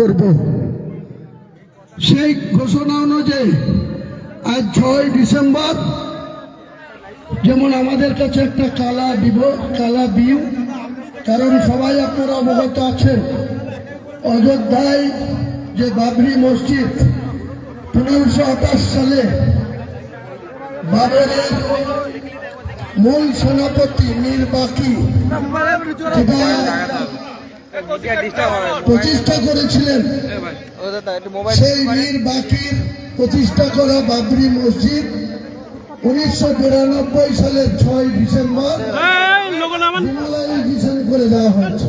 করব। সেই ঘোষণা অনুযায়ী আজ ছয় ডিসেম্বর যেমন আমাদের কাছে একটা কালা দিব, কালা দিন কারণ সবাই আপনারা অবগত আছেন। অযোধ্যায় যে বাবরি মসজিদ পনেরোশো আঠাশ সালে বাবরের মূল সেনাপতি মীর বাকি প্রতিষ্ঠা করেছিলেন। সেই মীর বাকির প্রতিষ্ঠা করা বাবরি মসজিদ উনিশশো বিরানব্বই সালের ছয় ডিসেম্বর ডিমোলাইজেশন করে দেওয়া হয়েছে।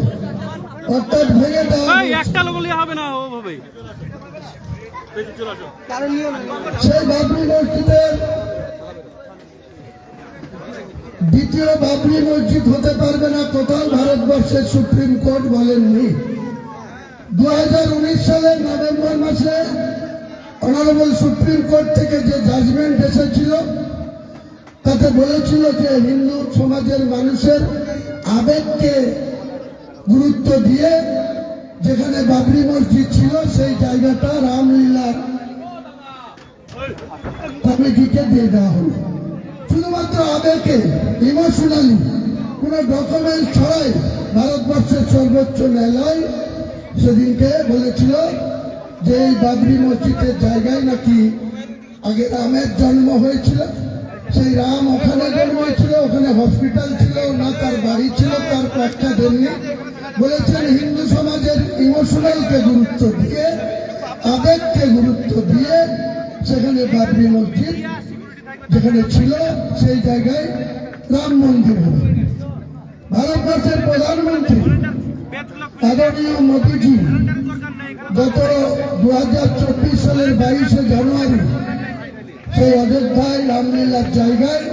অর্থাৎ ভেঙে দেওয়া একটা লোগো হবে না ওভাবে। সেই বাবরি মসজিদের দ্বিতীয় বাবরি মসজিদ হতে পারবে না, কোথাও ভারতবর্ষের সুপ্রিম কোর্ট বলেননি। দু হাজার উনিশ সালের নভেম্বর মাসে অনারেবল সুপ্রিম কোর্ট থেকে যে জাজমেন্ট এসেছিল, তাতে বলেছিল যে হিন্দু সমাজের মানুষের আবেগকে গুরুত্ব দিয়ে যেখানে বাবরি মসজিদ ছিল, সেই জায়গাটা রামলীলার কমিটিকে দিয়ে দেওয়া হলো। শুধুমাত্র আবেগে ইমোশনালি কোনো ডকুমেন্ট ছড়াই ভারতবর্ষের সর্বোচ্চ ন্যায়ালয় সেদিনকে বলেছিল যে এই বাবরি মসজিদের জায়গায় নাকি আগে রামের জন্ম হয়েছিল, সেই রাম ওখানে জন্ম হয়েছিল ওখানে হসপিটাল ছিল, না তার বাড়ি ছিল, তার পক্ষা দেননি বলেছেন হিন্দু সমাজের ইমোশনালকে গুরুত্ব দিয়ে, আবেগকে গুরুত্ব দিয়ে সেখানে বাবরি মসজিদ যেখানে ছিল, সেই জায়গায় রাম মন্দির হবে। ভারতবর্ষের প্রধানমন্ত্রী আদরণীয় মোদীজি, গত দু হাজার চব্বিশ সালের বাইশে জানুয়ারি, সেই অযোধ্যায় রামলীলার জায়গায়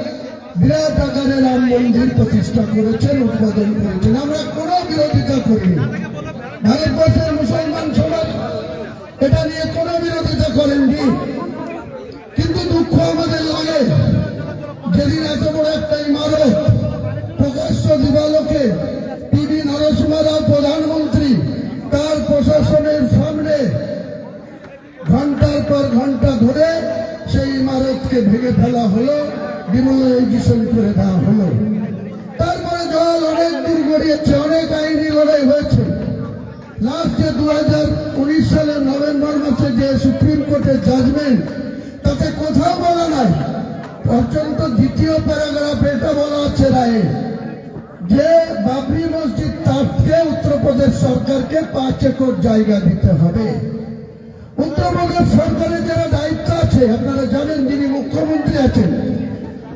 বিরাট আকারে রাম মন্দির প্রতিষ্ঠা করেছেন, উদ্বোধন করেছেন। আমরা কোনো বিরোধিতা করিনি। ভারতবর্ষের মুসলমান সমাজ এটা নিয়ে কোনো বিরোধিতা করেননি। যেদিন এত বড় একটা ইমারত প্রকাশ্য দিবালোকে টিভি নরসিংহ রাও প্রধানমন্ত্রী, তার প্রশাসনের সামনে ঘণ্টার পর ঘণ্টা ধরে সেই ইমারতকে ভেঙে ফেলা হলো, ডিমোলাইজেশন করে দেওয়া হলো। তারপরে জল অনেক দূর গড়িয়েছে, অনেক আইনি লড়াই হয়েছে। লাস্টে দু হাজার উনিশ সালের নভেম্বর মাসে যে সুপ্রিম কোর্টের জাজমেন্ট তাতে কোথাও বলা নাই। পর্যন্ত দ্বিতীয় প্যারাগ্রাফ এটা বলা আছে রায়ে যে বাবরি মসজিদ তারকে উত্তরপ্রদেশ সরকারকে পাঁচ একর জায়গা দিতে হবে। উত্তরপ্রদেশ সরকারের যারা দায়িত্ব আছে, আপনারা জানেন যিনি মুখ্যমন্ত্রী আছেন,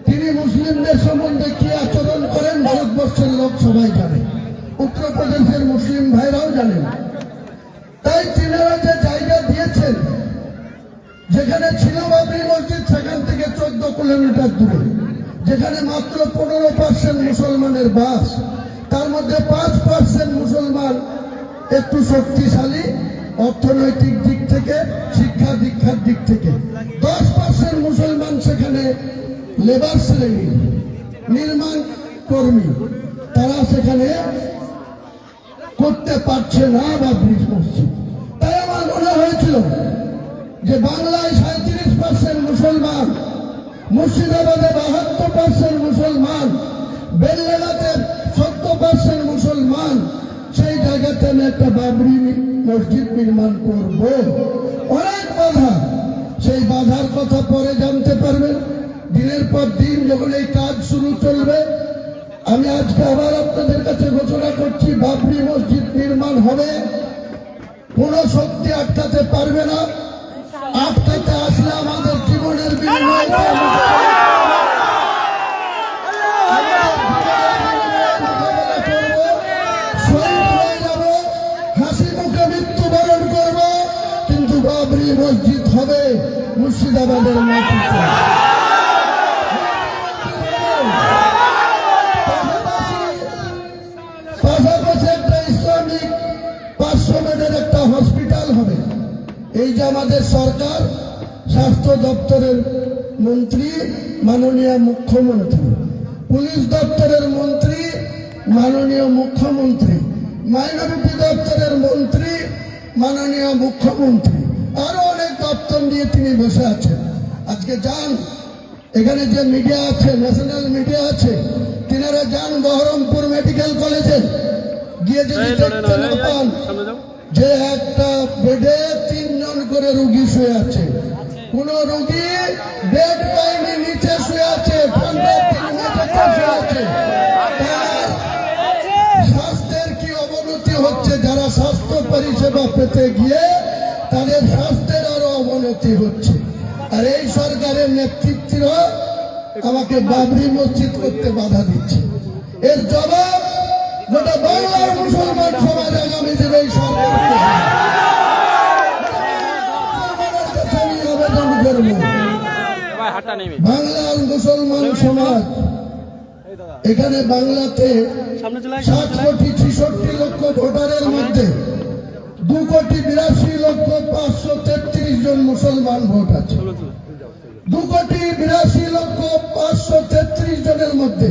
তিনি মুসলিমদের সম্বন্ধে কি আচরণ করেন ভারতবর্ষের লোক সবাই জানে। উত্তরপ্রদেশের মুসলিম ভাইরাও জানেন। তাই তিনারা যে জায়গা দিয়েছেন যেখানে ছিল বাবরি মসজিদ, সেখান থেকে চোদ্দ কিলোমিটার দূরে। যেখানে মাত্র পনেরো পার্সেন্ট মুসলমানের বাস, তার মধ্যে পাঁচ পার্সেন্ট মুসলমান একটু শক্তিশালী অর্থনৈতিক দিক থেকে, শিক্ষা দীক্ষার দিক থেকে। দশ পার্সেন্ট মুসলমান সেখানে লেবার শ্রেণি, নির্মাণ কর্মী। তারা সেখানে করতে পারছে না বা ব্রিজ মসজিদ। তাই আমার মনে হয়েছিল যে বাংলায় সাঁত্রিশ পার্সেন্ট মুসলমান, মুর্শিদাবাদে বাহাত্তর পার্সেন্ট মুসলমান বেললাতে সত্তর পার্সেন্ট মুসলমান, সেই জায়গাতে আমি একটা বাবরি মসজিদ নির্মাণ করব। অনেক বাধা। সেই বাধার কথা পরে জানতে পারবেন। দিনের পর দিন যখন এই কাজ শুরু চলবে, আমি আজকে আবার আপনাদের কাছে ঘোষণা করছি, বাবরি মসজিদ নির্মাণ হবে। কোন শক্তি আটকাতে পারবে না। আটকাতে আসলে আমাদের জীবনের বিনিময়ে মসজিদ হবে মুর্শিদাবাদের জীবনের এই যে আমাদের সরকার স্বাস্থ্য দপ্তরের মন্ত্রী মাননীয় মুখ্যমন্ত্রী। পুলিশ দপ্তরের মন্ত্রী মাননীয় মুখ্যমন্ত্রী। মাইনরিটি দপ্তরের মন্ত্রী মাননীয় মুখ্যমন্ত্রী। আরও অনেক দপ্তর নিয়ে তিনি বসে আছেন। আজকে যান এখানে যে মিডিয়া আছে ন্যাশনাল মিডিয়া আছে তিনারা যান বহরমপুর মেডিকেল কলেজে। গিয়ে যদি দেখতে না পান যে একটা বেডে তিনজন করে রুগী শুয়ে আছে। কোন রুগী বেড পায়নি, নিচে শুয়ে আছে স্বাস্থ্যের কি অবনতি হচ্ছে যারা স্বাস্থ্য পরিষেবা পেতে গিয়ে তাদের স্বাস্থ্যের অবনতি হচ্ছে। আর এই সরকারের নেতৃত্বরা আমাকে বাবরি মসজিদ করতে বাধা দিচ্ছে। এর জবাব গোটা বাংলার মুসলমান সমাজ আগামী দিনে এই আবেদন করব বাংলার মুসলমান সমাজ এখানে বাংলাতে সাত। কোটি ছিষট্টি লক্ষ ভোটারের মধ্যে দু কোটি বিরাশি লক্ষ পাঁচশো তেত্রিশ জন মুসলমান ভোট আছে। দু কোটি বিরাশি লক্ষ পাঁচশো তেত্রিশ জনের মধ্যে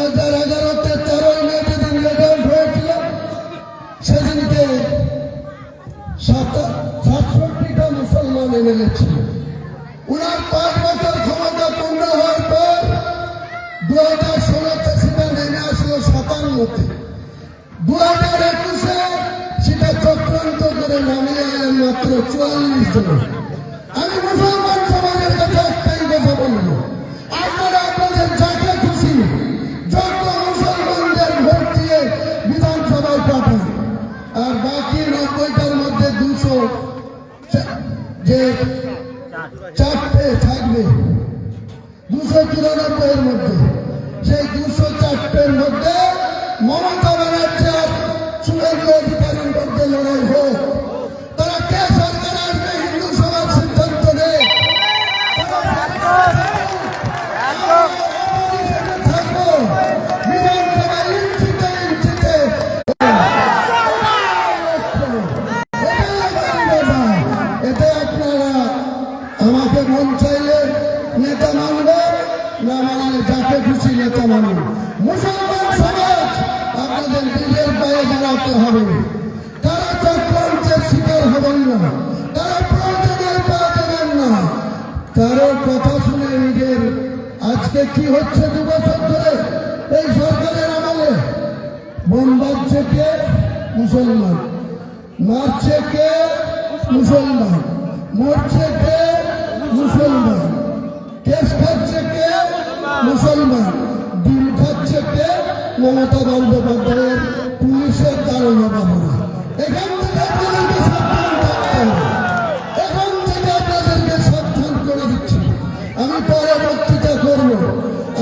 হাজার এগারোতে তেরোই মে যেদিন রেজাল্ট হয়েছিল সেদিনকে সাতষট্টিটা মুসলমান এমএলএ ছিল উনার পাঁচ বছর ক্ষমতা পূর্ণ হওয়ার পর দু হাজার ষোলোতে সেটা নেমে আসলো সাতান্নতে। দু হাজার একুশে সেটা চক্রান্ত করে নামিয়ে এলেন মাত্র চুয়াল্লিশ জন। আমি মুসলমান চারটে থাকবে। দুশো চুরানব্বই এর মধ্যে। সেই দুশো চারটের মধ্যে মমতা হবে। তারা চক্রান্তের শিকার হবেন না। তারা প্রয়োজনের পা দেবেন না। কারও কথা শুনে নিজের আজকে কি হচ্ছে দু বছর ধরে এই সরকারের আমলে? বোম বাজছে কে? মুসলমান। মারছে কে? মুসলমান। মরছে কে? মুসলমান। কেস খাচ্ছে কে? মুসলমান। ডিম খাচ্ছে কে? মমতা বন্দ্যোপাধ্যায়ের পুলিশের কারণে বাবুরা এখান থেকে আপনাদেরকে সাবধান থাকতে হবে। এখন থেকে আপনাদেরকে সাবধান করে দিচ্ছি। আমি পরে বক্তৃতা করব।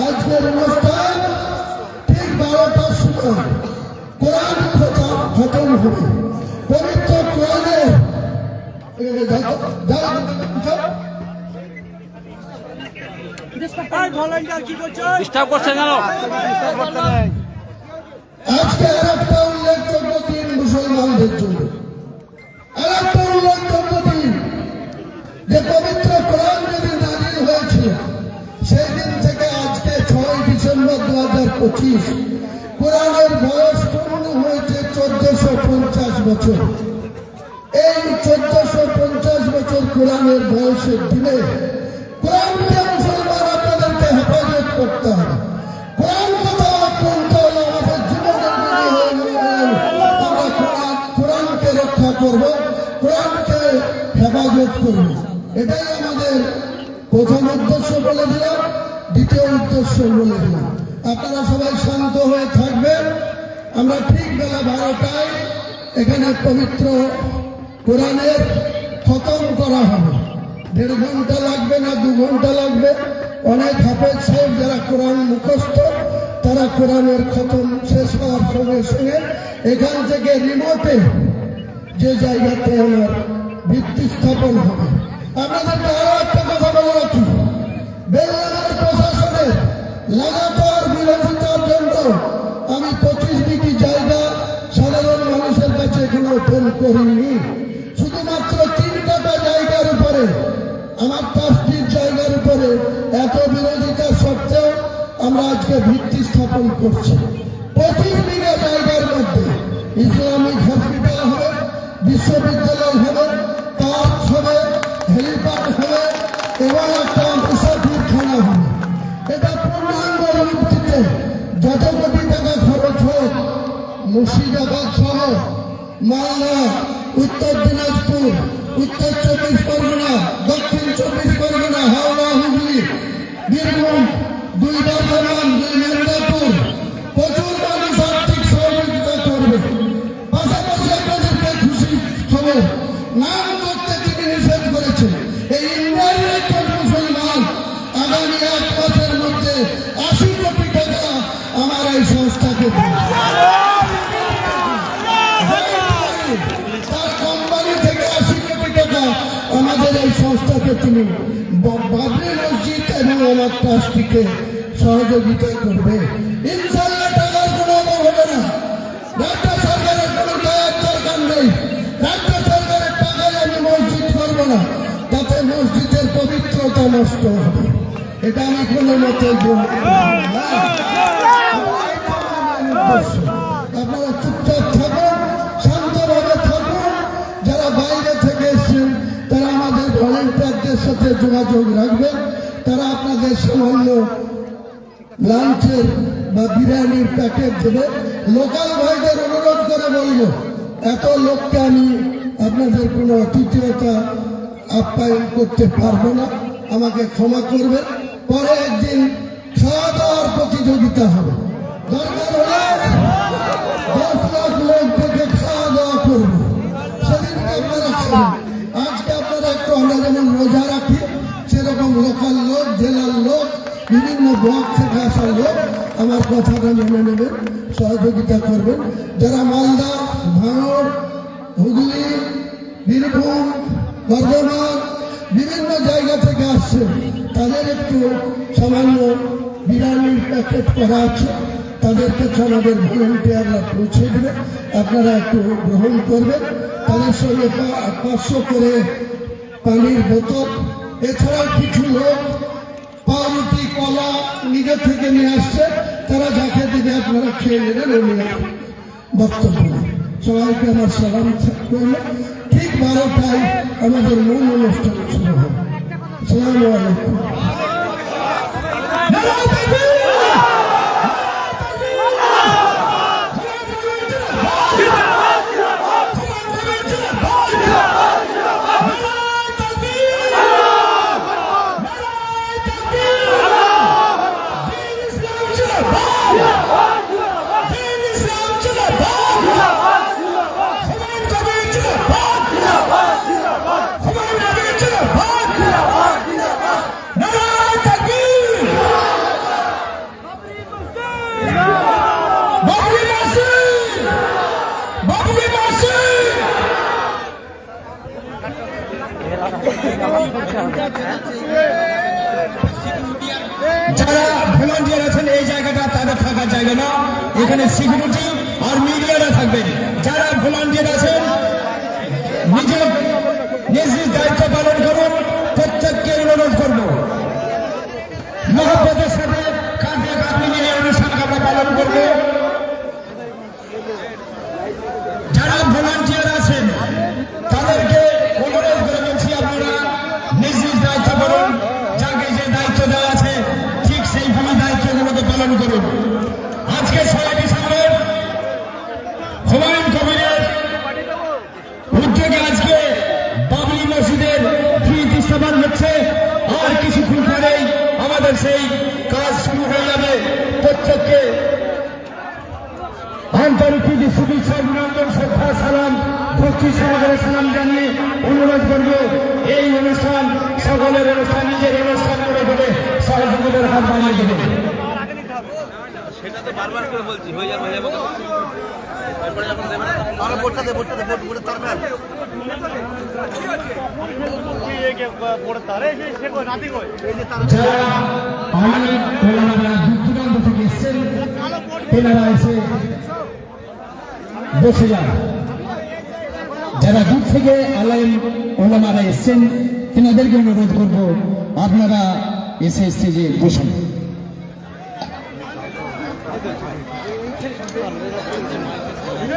আজকের অনুষ্ঠান ঠিক বারোটার সময়। কোরআন খতম হবে। পবিত্র কোরআনে যাও, যাও, যাও। ডিস্টার্ব করছে কেন আজকে আর একটা উল্লেখযোগ্য দিন মুসলমানদের জন্য। আর একটা উল্লেখযোগ্য দিন যে পবিত্র কোরআন যেদিন নাজিল হয়েছিল সেই দিন থেকে আজকে ছয় ডিসেম্বর দু হাজার পঁচিশ, কোরআনের বয়স পূর্ণ হয়েছে চোদ্দশো পঞ্চাশ বছর। এই চোদ্দশো পঞ্চাশ বছর কোরআনের বয়সের দিনে কোরআনকে মুসলমান আপনাদেরকে হেফাজত করতে হবে। করব, কোরআনকে হেফাজত করব। এটাই আমাদের প্রথম উদ্দেশ্য বলে দিলাম, দ্বিতীয় উদ্দেশ্য বলে দিলাম। আপনারা সবাই শান্ত হয়ে থাকবেন। আমরা ঠিক বেলা বারোটায় এখানে পবিত্র কোরআনের খতম করা হবে। দেড় ঘণ্টা লাগবে না, দু ঘণ্টা লাগবে। অনেক হাফেজ সাহেব যারা কোরআন মুখস্থ, তারা কোরআনের খতম শেষ হওয়ার সঙ্গে সঙ্গে এখান থেকে রিমোটে যে জায়গাতে আমার ভিত্তি স্থাপন হবে। আপনাদেরকে আরও একটা কথা বলে রাখি। বেলগামের প্রশাসনের লাগাতার বিরোধিতার জন্য আমি পঁচিশ বিটি জায়গা সাধারণ মানুষের কাছে এখানে ওপেন করিনি। শুধুমাত্র তিন কাটা জায়গার উপরে, আমার পাঁচটির জায়গার উপরে এত বিরোধিতা সত্ত্বেও আমরা আজকে ভিত্তি স্থাপন করছি। যত কোটি টাকা খরচ হোক, মুর্শিদাবাদ সহ মালদা, উত্তর দিনাজপুর, উত্তর চব্বিশ পরগনা, দক্ষিণ চব্বিশ পরগনা, হাওড়া, হুগলি, বীরভূম, দুই বর্ধমান, দুই মেদিনীপুর, প্রচুর মানুষ আর্থিক সহযোগিতা করবে। পাশাপাশি আপনাদেরকে খুশি খবর, নাম তিনি বাবরি মসজিদ এবং আমার ট্রাস্টিকে সহযোগিতা করবে? ইনশাল্লাহ টাকার কোনো অভাব হবে না। রাজ্য সরকারের কোনো দয়ার দরকার নেই। রাজ্য সরকারের টাকায় আমি মসজিদ করব না। তাতে মসজিদের পবিত্রতা নষ্ট হবে। এটা আমি কোনো মতে আপনারা চুপচাপ থাকুন। সাথে যোগাযোগ রাখবেন। তারা আপনাদের সামান্য লাঞ্চের বা বিরিয়ানির প্যাকেট দেবে। লোকাল ভাইদের অনুরোধ করে বলব, এত লোককে আমি আপনাদের কোনো অতিথিয়তা আপ্যায়ন করতে পারব না। আমাকে ক্ষমা করবে পরে একদিন খাওয়া দাওয়ার প্রতিযোগিতা হবে। দরকার হলে দশ লাখ লোক থেকে খাওয়া দাওয়া করব। সেদিনকে আপনারা খাবেন। আমরা যেমন রোজা রাখি, সেরকম লোকাল লোক, জেলার লোক, বিভিন্ন ব্লক থেকে আসা লোক আমার কথাটা মেনে নেবেন, সহযোগিতা করবেন। যারা মালদা, ভাঙড়, হুগলি, বীরভূম, বর্ধমান, বিভিন্ন জায়গা থেকে আসছে, তাদের একটু সামান্য বিরিয়ানির প্যাকেট করা আছে তাদের কাছে আমাদের ভলেন্টিয়াররা পৌঁছে দেবে। আপনারা একটু গ্রহণ করবেন। তাদের সঙ্গে পাঁচশো করে পানির বোতল, এছাড়াও কিছু লোক পাউরুটি, কলা নিজে থেকে নিয়ে আসছে। তারা যাকে দিবে আপনারা খেয়ে নেবেন উনি বক্তব্য। সবাইকে আমার সালাম করল। ঠিক বারোটায় আমাদের মূল অনুষ্ঠান শুরু হবে। সালাম আলাইকুম যারা ভলান্টিয়ার আছেন এই জায়গাটা তাদের থাকার জায়গা না। এখানে সিকিউরিটি আর মিডিয়ারা থাকবেন যারা ভলান্টিয়ার আছেন নিজের নিজ নিজ দায়িত্ব পালন করুন প্রত্যেককে অনুরোধ করব মহব্বতের সাথে কাঁধে কাঁধ মিলিয়ে অনুষ্ঠানকে আমরা পালন করব যারা ভলান্টিয়ার আছেন তাদেরকে অনুরোধ করে বলছি আপনারা নিজ নিজ দায়িত্ব পালন যাকে যে দায়িত্ব দেওয়া আছে ঠিক সেইভাবে দায়িত্বগুলোকে পালন করুন আজকে ছয় ডিসেম্বর হুমায়ুন কবিরের উদ্যোগে আজকে বাবরি মসজিদের ভিত স্থাপন হচ্ছে আর কিছুক্ষণ পরেই আমাদের সেই কাজ শুরু হয়ে যাবে। প্রত্যেককে আন্তরিক শুভেচ্ছা, অভিনন্দন, শ্রদ্ধা, সালাম, ভক্তি সহকারে সালাম জানিয়ে অনুরোধ করব, এই অনুষ্ঠান সকলের অনুষ্ঠান, নিজের অনুষ্ঠান করে দেবে। সহযোগীদের হাত বানিয়ে দেবে। সেটা তো বারবার করে বলছি হয়ে যাবে হয়ে যাবে তারপরে যখন দেবে না তখন যারা অনেক দূর থেকে এসছেন তেনারা এসে বসে যান যারা দূর থেকে আলাইম ওলামারা এসছেন তেনাদেরকে অনুরোধ করব আপনারা এসে স্টেজে বসুন।